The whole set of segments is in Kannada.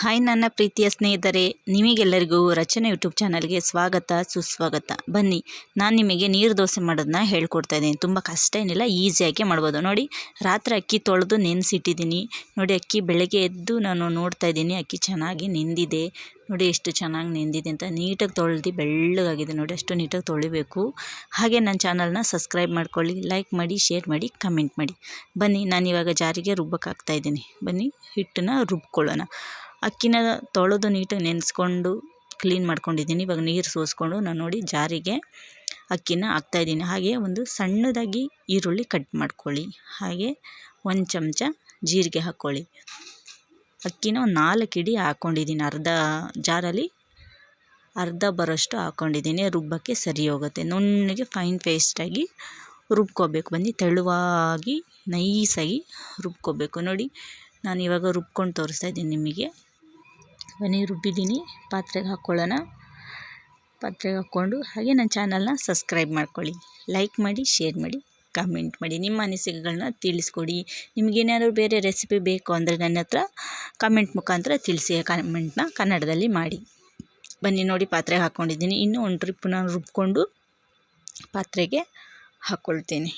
ಹಾಯ್ ನನ್ನ ಪ್ರೀತಿಯ ಸ್ನೇಹಿತರೆ, ನಿಮಗೆಲ್ಲರಿಗೂ ರಚನೆ ಯೂಟ್ಯೂಬ್ ಚಾನಲ್ಗೆ ಸ್ವಾಗತ, ಸುಸ್ವಾಗತ. ಬನ್ನಿ, ನಾನು ನಿಮಗೆ ನೀರು ದೋಸೆ ಮಾಡೋದನ್ನ ಹೇಳ್ಕೊಡ್ತಾ ಇದ್ದೀನಿ. ತುಂಬ ಕಷ್ಟ ಏನಿಲ್ಲ ಈಸಿಯಾಗಿ ಮಾಡ್ಬೋದು. ನೋಡಿ, ರಾತ್ರಿ ಅಕ್ಕಿ ತೊಳೆದು ನೆನೆಸಿಟ್ಟಿದ್ದೀನಿ. ನೋಡಿ, ಅಕ್ಕಿ ಬೆಳಗ್ಗೆ ಎದ್ದು ನಾನು ನೋಡ್ತಾ ಇದ್ದೀನಿ. ಅಕ್ಕಿ ಚೆನ್ನಾಗಿ ನೆಂದಿದೆ. ನೋಡಿ, ಎಷ್ಟು ಚೆನ್ನಾಗಿ ನೆಂದಿದೆ ಅಂತ. ನೀಟಾಗಿ ತೊಳೆದು, ಬೆಳ್ಳಗಾಗಿದೆ. ನೋಡಿ, ಅಷ್ಟು ನೀಟಾಗಿ ತೊಳಿಬೇಕು. ಹಾಗೆ ನನ್ನ ಚಾನಲ್ನ ಸಬ್ಸ್ಕ್ರೈಬ್ ಮಾಡ್ಕೊಳ್ಳಿ, ಲೈಕ್ ಮಾಡಿ, ಶೇರ್ ಮಾಡಿ, ಕಮೆಂಟ್ ಮಾಡಿ. ಬನ್ನಿ, ನಾನು ಇವಾಗ ಜಾರಿಗೆ ರುಬ್ಬಕ್ಕೆ ಇದ್ದೀನಿ. ಬನ್ನಿ, ಹಿಟ್ಟನ್ನ ರುಬ್ಕೊಳ್ಳೋಣ. ಅಕ್ಕಿನ ತೊಳೆದು ನೀಟಾಗಿ ನೆನೆಸ್ಕೊಂಡು ಕ್ಲೀನ್ ಮಾಡ್ಕೊಂಡಿದ್ದೀನಿ. ಇವಾಗ ನೀರು ಸೋಸ್ಕೊಂಡು ನಾನು ನೋಡಿ ಜಾರಿಗೆ ಅಕ್ಕಿನ ಹಾಕ್ತಾಯಿದ್ದೀನಿ ಹಾಗೆ ಒಂದು ಸಣ್ಣದಾಗಿ ಈರುಳ್ಳಿ ಕಟ್ ಮಾಡ್ಕೊಳ್ಳಿ. ಹಾಗೆ ಒಂದು ಚಮಚ ಜೀರಿಗೆ ಹಾಕ್ಕೊಳ್ಳಿ. ಅಕ್ಕಿನ ಒಂದು ನಾಲ್ಕು ಇಡಿ ಹಾಕ್ಕೊಂಡಿದ್ದೀನಿ. ಅರ್ಧ ಜಾರಲ್ಲಿ ಅರ್ಧ ಬರೋಷ್ಟು ಹಾಕ್ಕೊಂಡಿದ್ದೀನಿ. ರುಬ್ಬಕ್ಕೆ ಸರಿ ಹೋಗುತ್ತೆ. ನುಣ್ಣಗೆ ಫೈನ್ ಪೇಸ್ಟಾಗಿ ರುಬ್ಕೋಬೇಕು. ಬಂದು ತೆಳುವಾಗಿ ನೈಸಾಗಿ ರುಬ್ಕೋಬೇಕು. ನೋಡಿ ನಾನು ಇವಾಗ ರುಬ್ಕೊಂಡು ತೋರಿಸ್ತಾ ಇದ್ದೀನಿ ನಿಮಗೆ. ಬನ್ನಿ ರುಬ್ಬಿದ್ದೀನಿ, ಪಾತ್ರೆಗೆ ಹಾಕ್ಕೊಳ್ಳೋಣ. ಪಾತ್ರೆಗೆ ಹಾಕ್ಕೊಂಡು ಹಾಗೆ ನನ್ನ ಚಾನಲ್ನ ಸಬ್ಸ್ಕ್ರೈಬ್ ಮಾಡ್ಕೊಳ್ಳಿ. ಲೈಕ್ ಮಾಡಿ, ಶೇರ್ ಮಾಡಿ, ಕಮೆಂಟ್ ಮಾಡಿ. ನಿಮ್ಮ ಅನಿಸಿಕೆಗಳನ್ನ ತಿಳಿಸ್ಕೊಡಿ. ನಿಮಗೇನಾದ್ರು ಬೇರೆ ರೆಸಿಪಿ ಬೇಕು ಅಂದರೆ ನನ್ನ ಹತ್ರ ಕಮೆಂಟ್ ಮುಖಾಂತರ ತಿಳಿಸಿ, ಕಮೆಂಟ್ನ ಕನ್ನಡದಲ್ಲಿ ಮಾಡಿ. ಬನ್ನಿ ನೋಡಿ, ಪಾತ್ರೆಗೆ ಹಾಕ್ಕೊಂಡಿದ್ದೀನಿ. ಇನ್ನೂ ಒಂದು ಟ್ರಿಪ್ ನಾನು ರುಬ್ಕೊಂಡು ಪಾತ್ರೆಗೆ ಹಾಕ್ಕೊಳ್ತೀನಿ.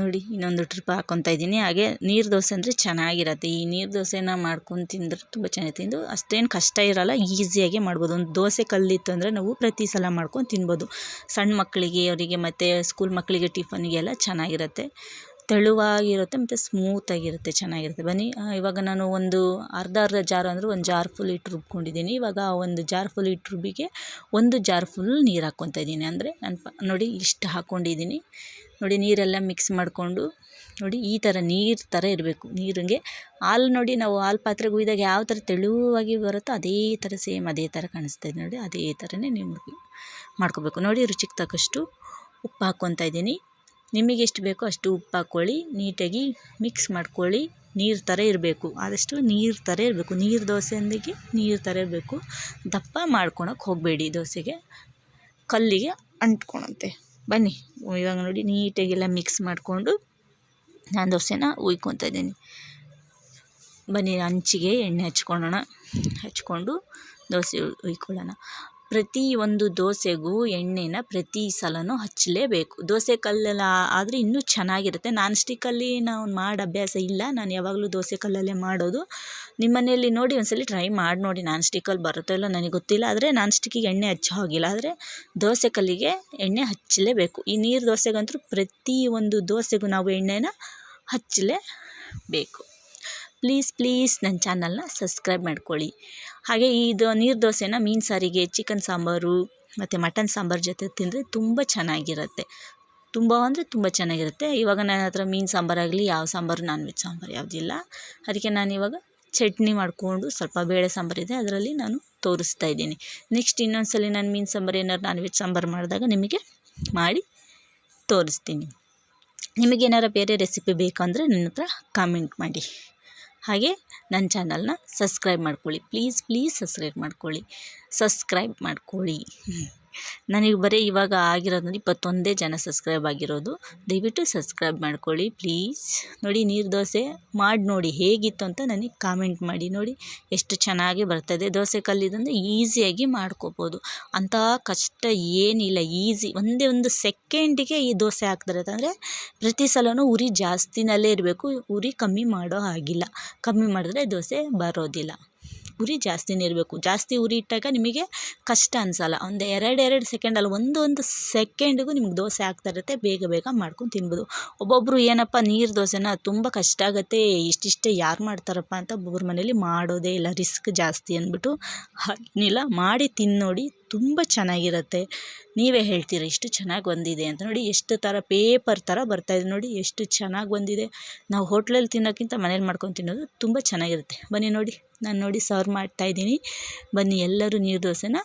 ನೋಡಿ, ಇನ್ನೊಂದು ಟ್ರಿಪ್ ಹಾಕ್ಕೊತಾ ಇದ್ದೀನಿ. ಹಾಗೆ ನೀರು ದೋಸೆ ಅಂದರೆ ಚೆನ್ನಾಗಿರತ್ತೆ. ಈ ನೀರು ದೋಸೆನ ಮಾಡ್ಕೊಂಡು ತಿಂದರೆ ತುಂಬ ಚೆನ್ನಾಗಿ ತಿಂದು ಅಷ್ಟೇನು ಕಷ್ಟ ಇರೋಲ್ಲ ಈಸಿಯಾಗಿ ಮಾಡ್ಬೋದು. ಒಂದು ದೋಸೆ ಕಲ್ಲಿತ್ತು ಅಂದರೆ ನಾವು ಪ್ರತಿ ಸಲ ಮಾಡ್ಕೊಂಡು ತಿನ್ಬೋದು. ಸಣ್ಣ ಮಕ್ಕಳಿಗೆ, ಅವರಿಗೆ ಮತ್ತು ಸ್ಕೂಲ್ ಮಕ್ಕಳಿಗೆ ಟಿಫನ್ನಿಗೆಲ್ಲ ಚೆನ್ನಾಗಿರುತ್ತೆ. ತೆಳುವಾಗಿರುತ್ತೆ ಮತ್ತು ಸ್ಮೂತಾಗಿರುತ್ತೆ ಚೆನ್ನಾಗಿರುತ್ತೆ. ಬನ್ನಿ ಇವಾಗ ನಾನು ಒಂದು ಅರ್ಧ ಅರ್ಧ ಜಾರ್ ಅಂದರೆ ಒಂದು ಜಾರ್ ಫುಲ್ ಇಟ್ಟು ರುಬ್ಕೊಂಡಿದ್ದೀನಿ. ಇವಾಗ ಒಂದು ಜಾರ್ ಫುಲ್ ಇಟ್ಟು ರುಬ್ಬಿಗೆ ಒಂದು ಜಾರ್ ಫುಲ್ ನೀರು ಹಾಕ್ಕೊತ ಇದ್ದೀನಿ. ಅಂದರೆ ನಾನು ನೋಡಿ ಇಷ್ಟು ಹಾಕ್ಕೊಂಡಿದ್ದೀನಿ ನೋಡಿ ನೀರೆಲ್ಲ ಮಿಕ್ಸ್ ಮಾಡಿಕೊಂಡು, ನೋಡಿ ಈ ಥರ ನೀರು ಥರ ಇರಬೇಕು. ನೀರಿಗೆ ಹಾಲು ನೋಡಿ ನಾವು ಹಾಲು ಪಾತ್ರೆಗೆ ಹುಯ್ದಾಗ ಯಾವ ಥರ ತೆಳುವಾಗಿ ಬರುತ್ತೋ ಅದೇ ಥರ ಸೇಮ್ ಅದೇ ಥರ ಕಾಣಿಸ್ತಾ ಇದೆ ನೋಡಿ. ಅದೇ ಥರನೇ ನೀವು ಮಾಡ್ಕೋಬೇಕು. ನೋಡಿ ರುಚಿಗೆ ತಕ್ಕಷ್ಟು ಉಪ್ಪು ಹಾಕ್ಕೊತ ಇದ್ದೀನಿ. ನಿಮಗೆ ಎಷ್ಟು ಬೇಕೋ ಅಷ್ಟು ಉಪ್ಪು ಹಾಕ್ಕೊಳ್ಳಿ, ನೀಟಾಗಿ ಮಿಕ್ಸ್ ಮಾಡ್ಕೊಳ್ಳಿ. ನೀರು ಥರ ಇರಬೇಕು. ಆದಷ್ಟು ನೀರು ಥರ ಇರಬೇಕು. ನೀರು ದೋಸೆ ಅಂದಿಗೆ ನೀರು ಥರ ಇರಬೇಕು. ದಪ್ಪ ಮಾಡ್ಕೊಳಕ್ಕೆ ಹೋಗಬೇಡಿ ದೋಸೆಗೆ. ಕಲ್ಲಿಗೆ ಅಂಟ್ಕೊಳಂತೆ. ಬನ್ನಿ. ಇವಾಗ ನೋಡಿ ನೀಟಾಗೆಲ್ಲ ಮಿಕ್ಸ್ ಮಾಡಿಕೊಂಡು ನಾನು ದೋಸೆನ ಹುಯ್ಕೊತಾ ಇದ್ದೀನಿ. ಬನ್ನಿ ಹಂಚಿಗೆ ಎಣ್ಣೆ ಹಚ್ಕೊಳ್ಳೋಣ. ಹಚ್ಕೊಂಡು ದೋಸೆ ಹುಯ್ಕೊಳ್ಳೋಣ. ಪ್ರತಿ ಒಂದು ದೋಸೆಗೂ ಎಣ್ಣೆನ ಪ್ರತಿ ಸಲನೂ ಹಚ್ಚಲೇಬೇಕು. ದೋಸೆ ಕಲ್ಲೆಲ್ಲ ಆದರೆ ಇನ್ನೂ ಚೆನ್ನಾಗಿರುತ್ತೆ. ನಾನ್ ಸ್ಟಿಕ್ಕಲ್ಲಿ ನಾವು ಮಾಡಿ ಅಭ್ಯಾಸ ಇಲ್ಲ. ನಾನು ಯಾವಾಗಲೂ ದೋಸೆ ಕಲ್ಲಲ್ಲೇ ಮಾಡೋದು. ನಿಮ್ಮ ಮನೆಯಲ್ಲಿ ನೋಡಿ ಒಂದ್ಸಲ ಟ್ರೈ ಮಾಡಿ ನೋಡಿ ನಾನ್ ಸ್ಟಿಕ್ಕಲ್ಲಿ ಬರುತ್ತೋ ಇಲ್ಲ ನನಗೆ ಗೊತ್ತಿಲ್ಲ. ಆದರೆ ನಾನ್ ಸ್ಟಿಕ್ಕಿಗೆ ಎಣ್ಣೆ ಹಚ್ಚೋ ಹೋಗಿಲ್ಲ. ಆದರೆ ದೋಸೆ ಕಲ್ಲಿಗೆ ಎಣ್ಣೆ ಹಚ್ಚಲೇಬೇಕು. ಈ ನೀರು ದೋಸೆಗಂತೂ ಪ್ರತಿ ಒಂದು ದೋಸೆಗೂ ನಾವು ಎಣ್ಣೆನ ಹಚ್ಚಲೇಬೇಕು. ಪ್ಲೀಸ್ ಪ್ಲೀಸ್ ನನ್ನ ಚಾನಲ್ನ ಸಬ್ಸ್ಕ್ರೈಬ್ ಮಾಡ್ಕೊಳ್ಳಿ. ಹಾಗೆ ಇದು ನೀರು ದೋಸೆನ ಮೀನು ಸಾರಿಗೆ ಚಿಕನ್ ಸಾಂಬಾರು, ಮತ್ತು ಮಟನ್ ಸಾಂಬಾರು ಜೊತೆ ತಿಂದರೆ ತುಂಬ ಚೆನ್ನಾಗಿರುತ್ತೆ. ತುಂಬ ಅಂದರೆ ತುಂಬ ಚೆನ್ನಾಗಿರುತ್ತೆ. ಇವಾಗ ನನ್ನ ಹತ್ರ ಮೀನು ಸಾಂಬಾರಾಗಲಿ ಯಾವ ಸಾಂಬಾರು ನಾನ್ ವೆಜ್ ಸಾಂಬಾರು ಯಾವುದಿಲ್ಲ ಅದಕ್ಕೆ ನಾನು ಇವಾಗ ಚಟ್ನಿ ಮಾಡಿಕೊಂಡು ಸ್ವಲ್ಪ ಬೇಳೆ ಸಾಂಬಾರಿದೆ ಅದರಲ್ಲಿ ನಾನು ತೋರಿಸ್ತಾ ಇದ್ದೀನಿ. ನೆಕ್ಸ್ಟ್ ಇನ್ನೊಂದು ಸಲ ನಾನು ಮೀನು ಸಾಂಬಾರು ಏನಾರು ನಾನ್ ವೆಜ್ ಸಾಂಬಾರು ಮಾಡಿದಾಗ ನಿಮಗೆ ಮಾಡಿ ತೋರಿಸ್ತೀನಿ. ನಿಮಗೇನಾರು ಬೇರೆ ರೆಸಿಪಿ ಬೇಕಂದರೆ ನನ್ನ ಹತ್ರ ಕಾಮೆಂಟ್ ಮಾಡಿ. ಹಾಗೆ ನನ್ನ ಚಾನಲ್ನ ಸಬ್ಸ್ಕ್ರೈಬ್ ಮಾಡ್ಕೊಳ್ಳಿ. ಪ್ಲೀಸ್ ಪ್ಲೀಸ್ ಸಬ್ಸ್ಕ್ರೈಬ್ ಮಾಡ್ಕೊಳ್ಳಿ. ಸಬ್ಸ್ಕ್ರೈಬ್ ಮಾಡ್ಕೊಳ್ಳಿ. ನನಗೆ ಬರೀ ಇವಾಗ ಆಗಿರೋದು ಇಪ್ಪತ್ತೊಂದೇ ಜನ ಸಬ್ಸ್ಕ್ರೈಬ್ ಆಗಿರೋದು, ದಯವಿಟ್ಟು ಸಬ್ಸ್ಕ್ರೈಬ್ ಮಾಡ್ಕೊಳ್ಳಿ ಪ್ಲೀಸ್. ನೋಡಿ, ನೀರು ದೋಸೆ ಮಾಡಿ ನೋಡಿ ಹೇಗಿತ್ತು ಅಂತ ನನಗೆ ಕಾಮೆಂಟ್ ಮಾಡಿ. ನೋಡಿ, ಎಷ್ಟು ಚೆನ್ನಾಗಿ ಬರ್ತದೆ. ದೋಸೆ ಕಲ್ಲಿದಂದರೆ ಈಸಿಯಾಗಿ ಮಾಡ್ಕೋಬೋದು. ಅಂಥ ಕಷ್ಟ ಏನಿಲ್ಲ, ಈಸಿ. ಒಂದೇ ಒಂದು ಸೆಕೆಂಡಿಗೆ ಈ ದೋಸೆ ಹಾಕ್ತಾರೆ. ಅಂತಂದರೆ ಪ್ರತಿ ಸಲವೂ ಉರಿ ಜಾಸ್ತಿನಲ್ಲೇ ಇರಬೇಕು, ಉರಿ ಕಮ್ಮಿ ಮಾಡೋ ಹಾಗಿಲ್ಲ. ಕಮ್ಮಿ ಮಾಡಿದ್ರೆ ದೋಸೆ ಬರೋದಿಲ್ಲ. ಉರಿ ಜಾಸ್ತಿನೇ ಇರಬೇಕು. ಜಾಸ್ತಿ ಉರಿ ಇಟ್ಟಾಗ ನಿಮಗೆ ಕಷ್ಟ ಅನಿಸಲ್ಲ. ಒಂದು ಎರಡು ಎರಡು ಸೆಕೆಂಡ್ ಅಲ್ಲ ಒಂದು ಒಂದು ಸೆಕೆಂಡಿಗೂ ನಿಮ್ಗೆ ದೋಸೆ ಆಗ್ತಾ ಇರುತ್ತೆ. ಬೇಗ ಬೇಗ ಮಾಡ್ಕೊಂಡು ತಿನ್ಬೋದು. ಒಬ್ಬೊಬ್ಬರು ಏನಪ್ಪ, ನೀರು ದೋಸೆನ ತುಂಬ ಕಷ್ಟ ಆಗುತ್ತೆ. ಇಷ್ಟಿಷ್ಟೇ ಯಾರು ಮಾಡ್ತಾರಪ್ಪ ಅಂತ ಒಬ್ಬೊಬ್ರ ಮನೇಲಿ ಮಾಡೋದೇ ಇಲ್ಲ. ರಿಸ್ಕ್ ಜಾಸ್ತಿ ಅಂದ್ಬಿಟ್ಟು ಹಾಗೇನಿಲ್ಲ ಮಾಡಿ ತಿನ್ನೋಡಿ ತುಂಬ ಚೆನ್ನಾಗಿರುತ್ತೆ. ನೀವೇ ಹೇಳ್ತೀರ, ಇಷ್ಟು ಚೆನ್ನಾಗಿ ಬಂದಿದೆ ಅಂತ. ನೋಡಿ ಎಷ್ಟು ಥರ ಪೇಪರ್ ಥರ ಬರ್ತಾಯಿದೆ ನೋಡಿ ಎಷ್ಟು ಚೆನ್ನಾಗಿ ಬಂದಿದೆ. ನಾವು ಹೋಟ್ಲಲ್ಲಿ ತಿನ್ನೋಕ್ಕಿಂತ ಮನೇಲಿ ಮಾಡ್ಕೊಂಡು ತಿನ್ನೋದು ತುಂಬ ಚೆನ್ನಾಗಿರುತ್ತೆ. ಬನ್ನಿ ನೋಡಿ. ನಾನು ನೋಡಿ ಸರ್ವ್ ಮಾಡ್ತಾ ಇದ್ದೀನಿ. ಬನ್ನಿ, ಎಲ್ಲರೂ ನೀರು ದೋಸೆನ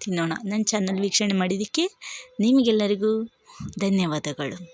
ತಿನ್ನೋಣ. ನನ್ನ ಚಾನಲ್ ವೀಕ್ಷಣೆ ಮಾಡಿದ್ದಕ್ಕೆ ನಿಮಗೆಲ್ಲರಿಗೂ ಧನ್ಯವಾದಗಳು.